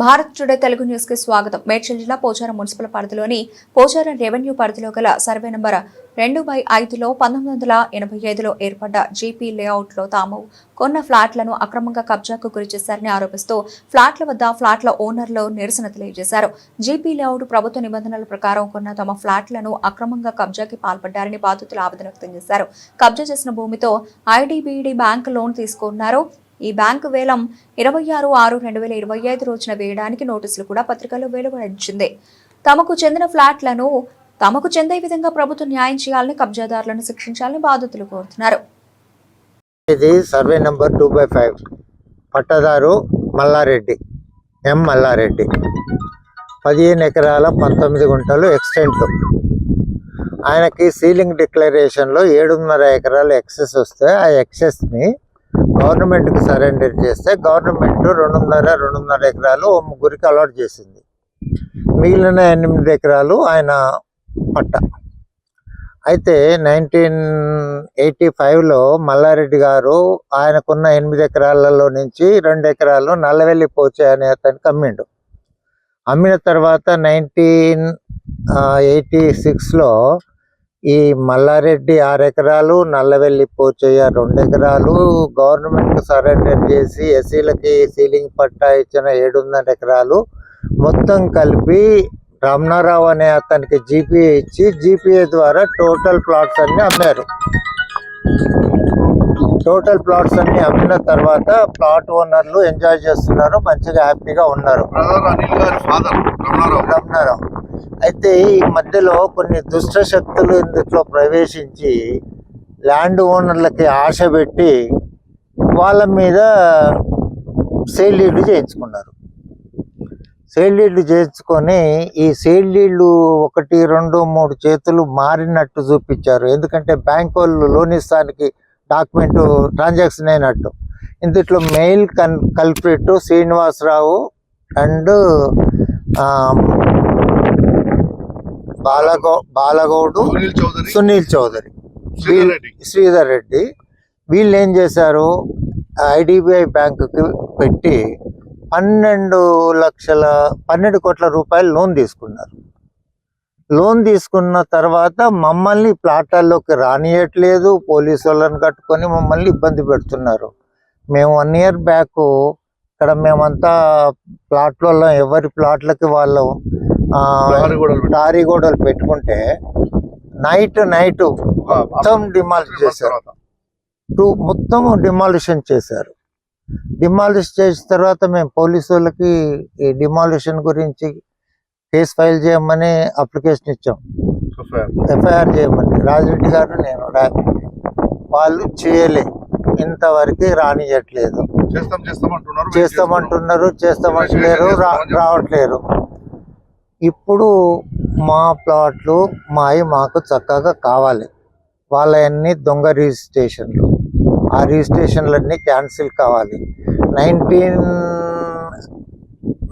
Bharat today Telugu న్యూస్కి స్వాగతం. మేడ్చల్ జిల్లా పోచారం మున్సిపల్ పరిధిలోని పోచారం రెవెన్యూ పరిధిలో గల సర్వే నంబర్ రెండు బై ఐదులో పంతొమ్మిది వందల ఎనభై ఐదులో ఏర్పడ్డ జీపీ లేఅవుట్లో తాము కొన్న ఫ్లాట్లను అక్రమంగా కబ్జాకు గురి చేశారని ఆరోపిస్తూ ఫ్లాట్ల వద్ద ఫ్లాట్ల ఓనర్లు నిరసన తెలియజేశారు. జీపీ లేఅవుట్ ప్రభుత్వ నిబంధనల ప్రకారం కొన్న తమ ఫ్లాట్లను అక్రమంగా కబ్జాకి పాల్పడ్డారని బాధితులు ఆవేదన వ్యక్తం చేశారు. కబ్జా చేసిన భూమితో ఐడిబిడి బ్యాంక్ లోన్ తీసుకున్నారు. ఈ బ్యాంకు వేలం ఇరవై ఆరు ఆరు రెండు వేల ఇరవై ఐదు రోజున వేయడానికి నోటీసులు కూడా పత్రికల్లో వెలువడించింది. తమకు చెందిన ఫ్లాట్లను తమకు చెందే విధంగా ప్రభుత్వం న్యాయం చేయాలని కబ్జాదారులను శిక్షించాలని బాధితులు కోరుతున్నారు. ఇది survey number two by five. Pattadar Mallareddy M Mallareddy. పదిహేను ఎకరాల పంతొమ్మిది గుంటలు ఎక్స్టెంట్. ఆయనకి సీలింగ్ డిక్లరేషన్లో ఏడున్నర ఎకరాలు ఎక్సెస్ వస్తే ఆ ఎక్సెస్ని గవర్నమెంట్కి సరెండర్ చేస్తే గవర్నమెంట్ రెండున్నర రెండున్నర ఎకరాలు ఓ ముగ్గురికి అలాట్ చేసింది. మిగిలిన ఎనిమిది ఎకరాలు ఆయన పట్ట. అయితే నైన్టీన్ ఎయిటీ ఫైవ్లో మల్లారెడ్డి గారు ఆయనకున్న ఎనిమిది ఎకరాలలో నుంచి రెండు ఎకరాలు నల్లవెల్లి పోచే అనే అతనికి అమ్మిండు. అమ్మిన తర్వాత నైన్టీన్ ఎయిటీ సిక్స్లో ఈ మల్లారెడ్డి ఆరు ఎకరాలు నల్లవెల్లి పోచయ్య రెండు ఎకరాలు గవర్నమెంట్ సరెండర్ చేసి ఎస్సీలకి సీలింగ్ పట్టా ఇచ్చిన ఏడున్నర ఎకరాలు మొత్తం కలిపి రమణారావు అనే అతనికి జీపీఏ ఇచ్చి జీపీఏ ద్వారా టోటల్ ప్లాట్స్ అన్ని అమ్మారు. టోటల్ ప్లాట్స్ అన్ని అమ్మిన తర్వాత ప్లాట్ ఓనర్లు ఎంజాయ్ చేస్తున్నారు మంచిగా హ్యాపీగా ఉన్నారు. రమణారావు. అయితే ఈ మధ్యలో కొన్ని దుష్ట శక్తులు ఇందులో ప్రవేశించి ల్యాండ్ ఓనర్లకి ఆశ పెట్టి వాళ్ళ మీద సేల్ డీడ్లు చేయించుకున్నారు. సేల్ డీడ్లు చేయించుకొని ఈ సేల్ డీడ్లు ఒకటి రెండు మూడు చేతులు మారినట్టు చూపించారు. ఎందుకంటే బ్యాంక్ వాళ్ళు లోన్ ఇస్తానికి డాక్యుమెంట్ ట్రాన్సాక్షన్ అయినట్టు. ఇందులో మెయిల్ కన్ కల్ప్రిట్ శ్రీనివాసరావు అండ్ బాలగౌ బాలగౌడు సునీల్ చౌదరి. శ్రీధర్ రెడ్డి. వీళ్ళు ఏం చేశారు? ఐడిబిఐ బ్యాంకుకి పెట్టి పన్నెండు లక్షల పన్నెండు కోట్ల రూపాయలు లోన్ తీసుకున్నారు. లోన్ తీసుకున్న తర్వాత మమ్మల్ని ప్లాట్లలోకి రానియట్లేదు పోలీసు వాళ్ళని కట్టుకొని మమ్మల్ని ఇబ్బంది పెడుతున్నారు. మేము వన్ ఇయర్ బ్యాక్ ఇక్కడ మేమంతా ప్లాట్లలో ఎవరి ప్లాట్లకి వాళ్ళు టారీ గోడలు పెట్టుకుంటే. నైట్ నైట్ మొత్తం డిమాలిష్ చేశారు. టూ మొత్తం డిమాలిషన్ చేశారు. డిమాలిష్ చేసిన తర్వాత మేము పోలీసు వాళ్ళకి ఈ డిమాలిషన్ గురించి కేసు ఫైల్ చేయమని అప్లికేషన్ ఇచ్చాం. ఎఫ్ఐఆర్. చేయమని. రాజిరెడ్డి గారు నేను వాళ్ళు చేయలే. ఇంతవరకు రానియట్లేదు. చేస్తాం చేస్తాం అంటున్నారు చేస్తామంటున్నారు చేస్తామంటలేరు రా రావట్లేరు. ఇప్పుడు మా ప్లాట్లు మావి మాకు చక్కగా కావాలి. వాళ్ళన్నీ దొంగ రిజిస్ట్రేషన్లు. ఆ రిజిస్ట్రేషన్లన్నీ క్యాన్సిల్ కావాలి. Nineteen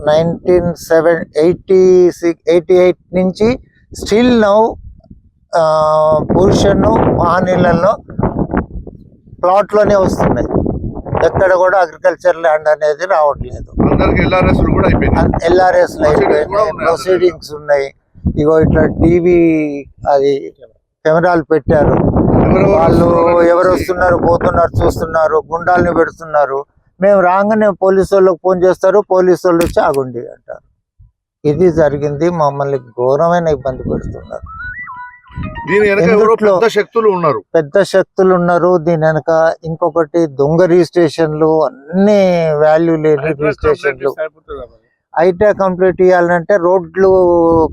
nineteen seven eighty six eighty eight నుంచి స్టిల్ నౌ పొజిషన్ మహానీళ్ళల్లో ప్లాట్లోనే వస్తున్నాయి. ఎక్కడ కూడా అగ్రికల్చర్ ల్యాండ్ అనేది రావట్లేదు. అందరికి ఎల్ఆర్ఎస్ కూడా అయిపోయింది ఎల్ఆర్ఎస్ Proceedings కూడా ఉన్నాయి ప్రొసీడింగ్స్ ఉన్నాయి. ఇగో ఇట్లా టీవీ అది కెమెరాలు పెట్టారు. వాళ్ళు ఎవరు వస్తున్నారు పోతున్నారు చూస్తున్నారు గుండాల్ని పెడుతున్నారు. మేము రాగానే పోలీసు వాళ్ళకి ఫోన్ చేస్తారు పోలీసు వాళ్ళు వచ్చి ఆగుండి అంటారు. ఇది జరిగింది మమ్మల్ని ఘోరమైన ఇబ్బంది పెడుతున్నారు? పెద్ద శక్తులు ఉన్నారు. పెద్ద శక్తులు ఉన్నారు దీని వెనక ఇంకొకటి దొంగ రిజిస్ట్రేషన్లు అన్ని వాల్యూ లేని రిజిస్ట్రేషన్లు. ఐటీ కంప్లీట్ ఇవ్వాలంటే రోడ్లు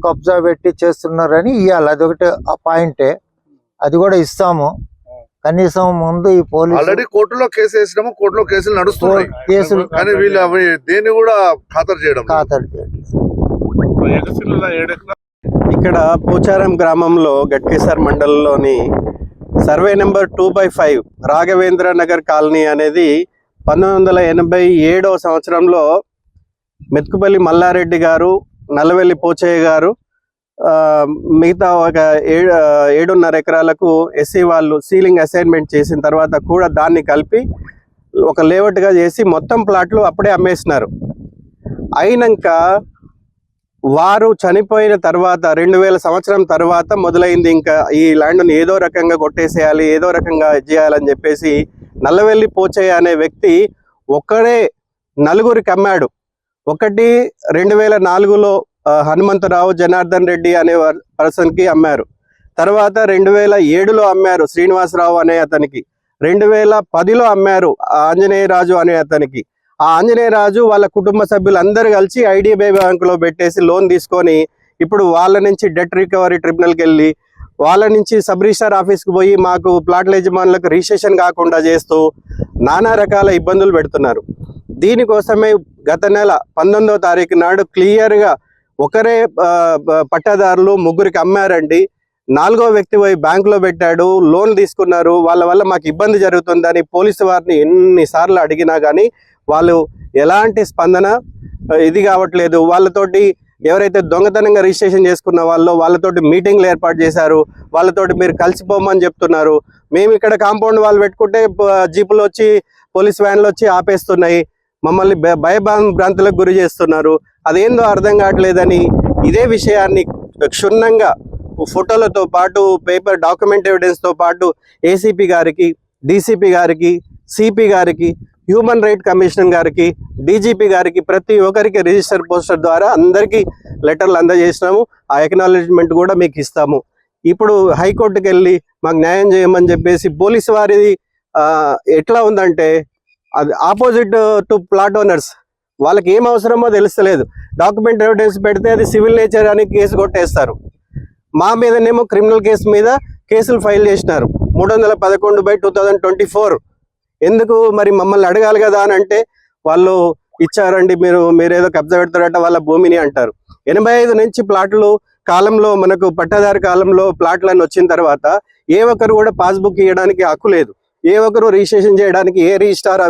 కబ్జా పెట్టి చేస్తున్నారని ఇవ్వాలి అది ఒకటి ఆ పాయింటే. అది కూడా ఇస్తాము. కనీసం ముందు ఈ పోలీసు ఆల్రెడీ కోర్టులో కేసు వేసినాము కోర్టులో కేసులు నడుస్తున్నాయి. కేసులు కానీ వీళ్ళు అవి దేన్ని కూడా ఖాతరు చేయడం ఖాతరు చేయట్లేదు. ఇక్కడ పోచారం గ్రామంలో గట్కేసర్ మండలంలోని survey number two by five Raghavendra Nagar colony అనేది పంతొమ్మిది వందల ఎనభై ఏడవ సంవత్సరంలో మెతుకుపల్లి మల్లారెడ్డి గారు నల్లవెల్లి పోచయ్య గారు మిగతా ఒక ఏడు ఏడున్నర ఎకరాలకు ఎస్సీ వాళ్ళు సీలింగ్ అసైన్మెంట్ చేసిన తర్వాత కూడా దాన్ని కలిపి ఒక లేఅవుట్గా చేసి మొత్తం ప్లాట్లు అప్పుడే అమ్మేసినారు. అయినాక వారు చనిపోయిన తర్వాత రెండు వేల సంవత్సరం తర్వాత మొదలైంది ఇంకా ఈ ల్యాండ్ని ఏదో రకంగా కొట్టేసేయాలి ఏదో రకంగా ఇది చేయాలని చెప్పేసి నల్లవెల్లి పోచయ్య అనే వ్యక్తి ఒక్కడే నలుగురికి అమ్మాడు. ఒకటి రెండు వేల నాలుగులో హనుమంతరావు జనార్దన్ రెడ్డి అనే పర్సన్కి అమ్మారు. తర్వాత రెండు వేల ఏడులో అమ్మారు శ్రీనివాసరావు అనే అతనికి. రెండు వేల పదిలో అమ్మారు ఆంజనేయరాజు అనే అతనికి. ఆ ఆంజనేయరాజు వాళ్ళ కుటుంబ సభ్యులందరూ కలిసి ఐడిబిఐ బ్యాంకులో పెట్టేసి లోన్ తీసుకొని ఇప్పుడు వాళ్ళ నుంచి డెట్ రికవరీ ట్రిబ్యునల్కి వెళ్ళి వాళ్ళ నుంచి సబ్ రిజిస్టార్ ఆఫీస్కి పోయి మాకు ప్లాట్ల యజమానులకు రిజిస్ట్రేషన్ కాకుండా చేస్తూ నానా రకాల ఇబ్బందులు పెడుతున్నారు. దీనికోసమే గత నెల పంతొమ్మిదవ తారీఖు నాడు క్లియర్గా ఒకరే పట్టాదారులు ముగ్గురికి అమ్మారండి. నాలుగో వ్యక్తి పోయి బ్యాంకులో పెట్టాడు లోన్ తీసుకున్నారు వాళ్ళ వల్ల మాకు ఇబ్బంది జరుగుతుందని పోలీసు వారిని ఎన్నిసార్లు అడిగినా కానీ వాళ్ళు ఎలాంటి స్పందన ఇది కావట్లేదు. వాళ్ళతోటి ఎవరైతే దొంగతనంగా రిజిస్ట్రేషన్ చేసుకున్న వాళ్ళు వాళ్ళతోటి మీటింగ్లు ఏర్పాటు చేశారు వాళ్ళతోటి మీరు కలిసిపోమని చెప్తున్నారు. మేము ఇక్కడ కాంపౌండ్ వాళ్ళు పెట్టుకుంటే జీపులు వచ్చి పోలీస్ వ్యాన్లు వచ్చి ఆపేస్తున్నాయి. మమ్మల్ని భయ- భయభ్రాంతులకు గురి చేస్తున్నారు. అదేందో అర్థం కావట్లేదని ఇదే విషయాన్ని క్షుణ్ణంగా ఫోటోలతో పాటు పేపర్ డాక్యుమెంట్ ఎవిడెన్స్తో పాటు ఏసీపీ గారికి డీసీపీ గారికి సిపి గారికి హ్యూమన్ రైట్ కమిషన్ గారికి డీజీపీ గారికి ప్రతి ఒక్కరికి రిజిస్టర్ పోస్టర్ ద్వారా అందరికీ లెటర్లు అందజేసినాము. ఆ ఎక్నాలజ్మెంట్ కూడా మీకు ఇస్తాము. ఇప్పుడు హైకోర్టుకి వెళ్ళి మాకు న్యాయం చేయమని చెప్పేసి పోలీసు వారిది ఎట్లా ఉందంటే అది ఆపోజిట్ టు ప్లాట్ ఓనర్స్. వాళ్ళకి ఏం అవసరమో తెలుస్తలేదు. డాక్యుమెంట్ ఎవిడెన్స్ పెడితే అది సివిల్ నేచర్ అని కేసు కొట్టేస్తారు. మా మీదనేమో క్రిమినల్ కేసు మీద కేసులు ఫైల్ చేసినారు. మూడు వందల పదకొండు by two thousand twenty four. ఎందుకు మరి మమ్మల్ని అడగాలి కదా అని అంటే వాళ్ళు ఇచ్చారండి మీరు మీరు ఏదో కబ్జా పెడతారట వాళ్ళ భూమిని అంటారు. ఎనభై ఐదు నుంచి ప్లాట్లు కాలంలో మనకు పట్టాదారు కాలంలో ప్లాట్లను వచ్చిన తర్వాత ఏ ఒక్కరు కూడా పాస్బుక్ ఇవ్వడానికి హక్కు లేదు. ఏ ఒక్కరు రిజిస్ట్రేషన్ చేయడానికి ఏ రిజిస్టార్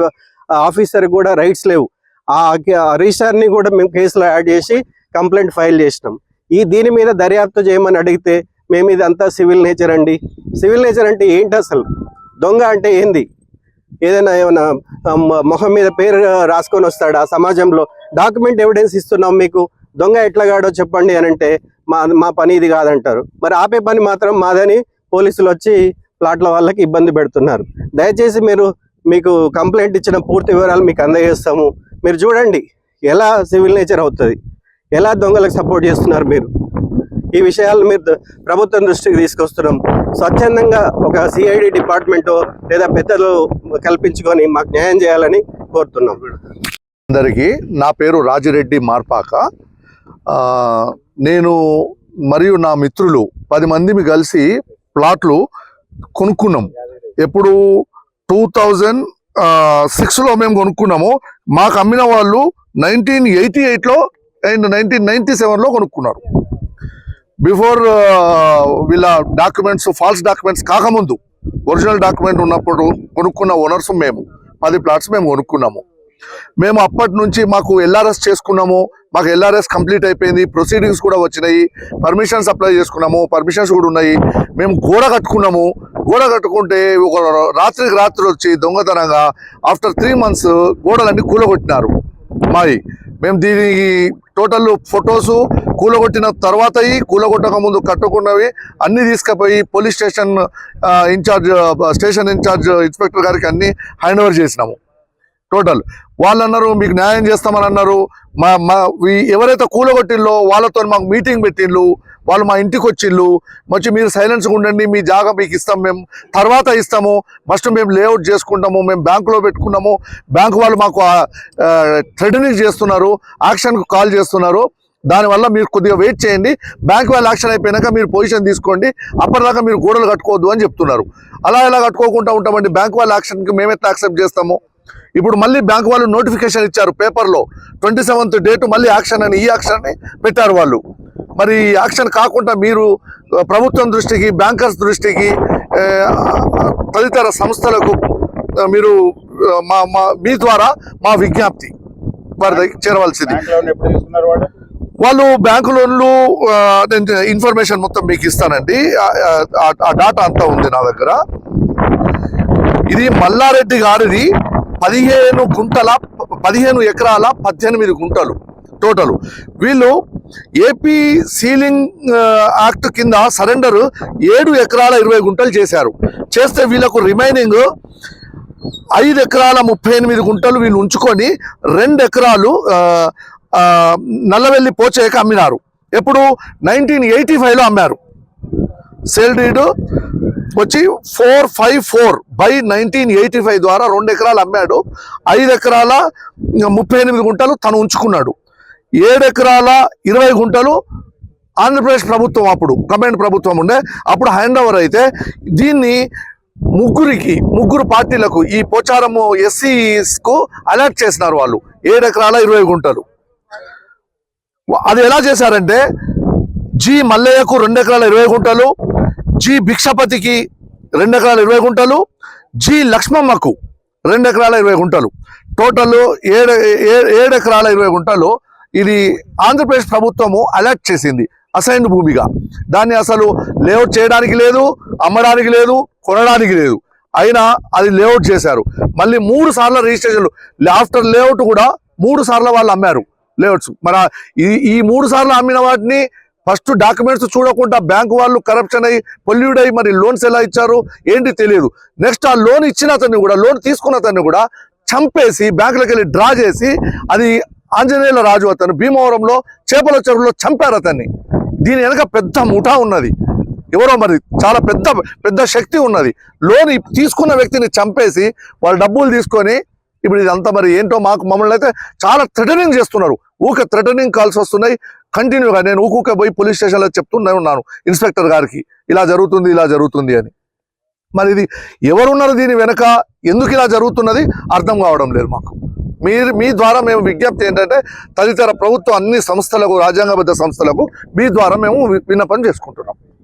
ఆఫీసర్ కూడా రైట్స్ లేవు. ఆ రిజిస్టార్ని కూడా మేము కేసులో యాడ్ చేసి కంప్లైంట్ ఫైల్ చేసినాం. ఈ దీని మీద దర్యాప్తు చేయమని అడిగితే మేము ఇది అంతా సివిల్ నేచర్ అండి. సివిల్ నేచర్ అంటే ఏంటి అసలు? దొంగ అంటే ఏంది? ఏదైనా ఏమైనా మొహం మీద పేరు రాసుకొని వస్తాడా? సమాజంలో డాక్యుమెంట్ ఎవిడెన్స్ ఇస్తున్నాం మీకు. దొంగ ఎట్లాగాడో చెప్పండి అని అంటే మా మా పని ఇది కాదంటారు. మరి ఆపే పని మాత్రం మాదని పోలీసులు వచ్చి ప్లాట్ల వాళ్ళకి ఇబ్బంది పెడుతున్నారు. దయచేసి మీరు మీకు కంప్లైంట్ ఇచ్చిన పూర్తి వివరాలు మీకు అందజేస్తాము. మీరు చూడండి ఎలా సివిల్ నేచర్ అవుతుంది ఎలా దొంగలకు సపోర్ట్ చేస్తున్నారు మీరు. ఈ విషయాలు మీరు ప్రభుత్వం దృష్టికి తీసుకొస్తున్నాం. స్వచ్ఛందంగా ఒక సిఐడి డిపార్ట్మెంట్ లేదా పెద్దలు కల్పించుకొని మాకు న్యాయం చేయాలని కోరుతున్నాం. అందరికీ నా పేరు రాజిరెడ్డి మార్పాక. నేను మరియు నా మిత్రులు పది మందిమి కలిసి ప్లాట్లు కొనుక్కున్నాం. ఎప్పుడు టూ థౌజండ్ సిక్స్లో మేము కొనుక్కున్నాము. మాకు అమ్మిన వాళ్ళు నైన్టీన్ ఎయిటీ ఎయిట్లో అండ్ నైన్టీన్ నైన్టీ సెవెన్లో కొనుక్కున్నారు. బిఫోర్ వీళ్ళ డాక్యుమెంట్స్ ఫాల్స్ డాక్యుమెంట్స్ కాకముందు ఒరిజినల్ డాక్యుమెంట్ ఉన్నప్పుడు కొనుక్కున్న ఓనర్స్ మేము. పది ప్లాట్స్ మేము కొనుక్కున్నాము. మేము అప్పటి నుంచి మాకు ఎల్ఆర్ఎస్ చేసుకున్నాము. మాకు ఎల్ఆర్ఎస్ కంప్లీట్ అయిపోయింది. ప్రొసీడింగ్స్ కూడా వచ్చినాయి. పర్మిషన్స్ అప్లై చేసుకున్నాము. పర్మిషన్స్ కూడా ఉన్నాయి. మేము గోడ కట్టుకున్నాము. గోడ కట్టుకుంటే ఒక రాత్రికి రాత్రి వచ్చి దొంగతనంగా ఆఫ్టర్ త్రీ మంత్స్ గోడలన్నీ కూలగొట్టినారు. మాది. మేము దీనికి టోటల్ ఫొటోస్ కూలగొట్టిన తర్వాత కూలగొట్టక ముందు కట్టుకున్నవి అన్ని తీసుకుపోయి police station incharge station incharge inspector గారికి అన్ని హ్యాండ్ ఓవర్ చేసినాము. టోటల్ వాళ్ళు అన్నారు మీకు న్యాయం చేస్తామని అన్నారు మా మా ఎవరైతే కూలగొట్టిల్లో వాళ్ళతో మాకు మీటింగ్ పెట్టిండ్రు వాళ్ళు మా ఇంటికి వచ్చిండ్రు మంచి మీరు సైలెన్స్గా ఉండండి మీ జాగా మీకు ఇస్తాం మేము. తర్వాత ఇస్తాము. ఫస్ట్ మేము లేఅవుట్ చేసుకుంటాము మేము బ్యాంకులో పెట్టుకున్నాము. బ్యాంకు వాళ్ళు మాకు థ్రెటనింగ్ చేస్తున్నారు యాక్షన్కు కాల్ చేస్తున్నారు. దానివల్ల మీరు కొద్దిగా వెయిట్ చేయండి. బ్యాంక్ వాళ్ళు యాక్షన్ అయిపోయినాక మీరు పొజిషన్ తీసుకోండి. అప్పటిదాకా మీరు గోడలు కట్టుకోవద్దు అని చెప్తున్నారు. అలా ఎలా కట్టుకోకుండా ఉంటామండి? బ్యాంక్ వాళ్ళ యాక్షన్కి మేమెట్లా యాక్సెప్ట్ చేస్తాము? ఇప్పుడు మళ్ళీ బ్యాంక్ వాళ్ళు నోటిఫికేషన్ ఇచ్చారు పేపర్లో ట్వంటీ సెవెంత్ డేట్ మళ్ళీ యాక్షన్ అని ఈ యాక్షన్ అని పెట్టారు వాళ్ళు. మరి ఈ యాక్షన్ కాకుండా మీరు ప్రభుత్వం దృష్టికి బ్యాంకర్స్ దృష్టికి తదితర సంస్థలకు మీరు మా మా మీ ద్వారా మా విజ్ఞప్తి వారి దగ్గర చేరవలసింది వాళ్ళు? బ్యాంకు లోన్లు ఇన్ఫర్మేషన్ మొత్తం మీకు ఇస్తానండి. ఆ డాటా అంతా ఉంది నా దగ్గర. ఇది మల్లారెడ్డి గారిది పదిహేను గుంటల పదిహేను ఎకరాల పద్దెనిమిది గుంటలు టోటల్. వీళ్ళు ఏపీ సీలింగ్ యాక్ట్ కింద సరెండర్ ఏడు ఎకరాల ఇరవై గుంటలు చేశారు. చేస్తే వీళ్ళకు రిమైనింగ్ ఐదు ఎకరాల ముప్పై ఎనిమిది గుంటలు వీళ్ళు ఉంచుకొని రెండు ఎకరాలు నల్లవెల్లి పోచేయక అమ్మినారు. ఎప్పుడు నైన్టీన్ ఎయిటీ ఫైవ్లో అమ్మారు. సేల్ డీడ్ వచ్చి four five four by nineteen eighty five ద్వారా రెండు ఎకరాలు అమ్మాడు. ఐదు ఎకరాల ముప్పై ఎనిమిది గుంటలు తను ఉంచుకున్నాడు. ఏడు ఎకరాల ఇరవై గుంటలు ఆంధ్రప్రదేశ్ ప్రభుత్వం అప్పుడు కమాండ్ ప్రభుత్వం ఉండే. అప్పుడు హ్యాండ్ ఓవర్ అయితే దీన్ని ముగ్గురికి ముగ్గురు పార్టీలకు ఈ పోచారము ఎస్సీస్కు అలర్ట్ చేసినారు వాళ్ళు. ఏడు ఎకరాల ఇరవై గుంటలు. అది ఎలా చేశారంటే జి మల్లయ్యకు రెండు ఎకరాల ఇరవై గుంటలు జి భిక్షపతికి రెండు ఎకరాల ఇరవై గుంటలు జి లక్ష్మమ్మకు రెండు ఎకరాల ఇరవై గుంటలు. టోటల్ ఏడు ఏ- ఏడు ఎకరాల ఇరవై గుంటలు ఇది ఆంధ్రప్రదేశ్ ప్రభుత్వము అలర్ట్ చేసింది అసైన్డ్ భూమిగా. దాన్ని అసలు లేఅవుట్ చేయడానికి లేదు అమ్మడానికి లేదు కొనడానికి లేదు. అయినా అది లేఅవుట్ చేశారు. మళ్ళీ మూడు సార్లు రిజిస్ట్రేషన్లు ఆఫ్టర్ లేఅవుట్ కూడా మూడు సార్లు వాళ్ళు అమ్మారు లేఅవుట్స్. మన ఈ ఈ మూడు సార్లు అమ్మిన వాటిని ఫస్ట్ డాక్యుమెంట్స్ చూడకుండా బ్యాంకు వాళ్ళు కరప్షన్ అయ్యి పొల్యూడ్ అయ్యి మరి లోన్స్ ఎలా ఇచ్చారు ఏంటి తెలియదు. నెక్స్ట్ ఆ లోన్ ఇచ్చిన అతన్ని కూడా లోన్ తీసుకున్న అతన్ని కూడా చంపేసి బ్యాంకులకు వెళ్ళి డ్రా చేసి అది ఆంజనేయుల రాజు అతను భీమవరంలో చేపల చెరువులో చంపారు అతన్ని. దీని వెనక పెద్ద ముఠా ఉన్నది. ఎవరో మరి చాలా పెద్ద పెద్ద శక్తి ఉన్నది. లోన్ తీసుకున్న వ్యక్తిని చంపేసి వాళ్ళ డబ్బులు తీసుకొని ఇప్పుడు ఇదంతా మరి ఏంటో మాకు మమ్మల్ని అయితే చాలా థ్రెటనింగ్ చేస్తున్నారు. ఊక థ్రెటనింగ్ కాల్స్ వస్తున్నాయి. కంటిన్యూగా నేను ఊకూకే పోయి పోలీస్ స్టేషన్లో చెప్తూనే ఉన్నాను ఇన్స్పెక్టర్ గారికి. ఇలా జరుగుతుంది ఇలా జరుగుతుంది అని. మరి ఇది ఎవరున్నారు దీని వెనక? ఎందుకు ఇలా జరుగుతున్నది? అర్థం కావడం లేదు మాకు. మీరు మీ ద్వారా మేము విజ్ఞప్తి ఏంటంటే తదితర ప్రభుత్వ అన్ని సంస్థలకు రాజ్యాంగబద్ధ సంస్థలకు మీ ద్వారా మేము వి- విన్నపం చేసుకుంటున్నాం.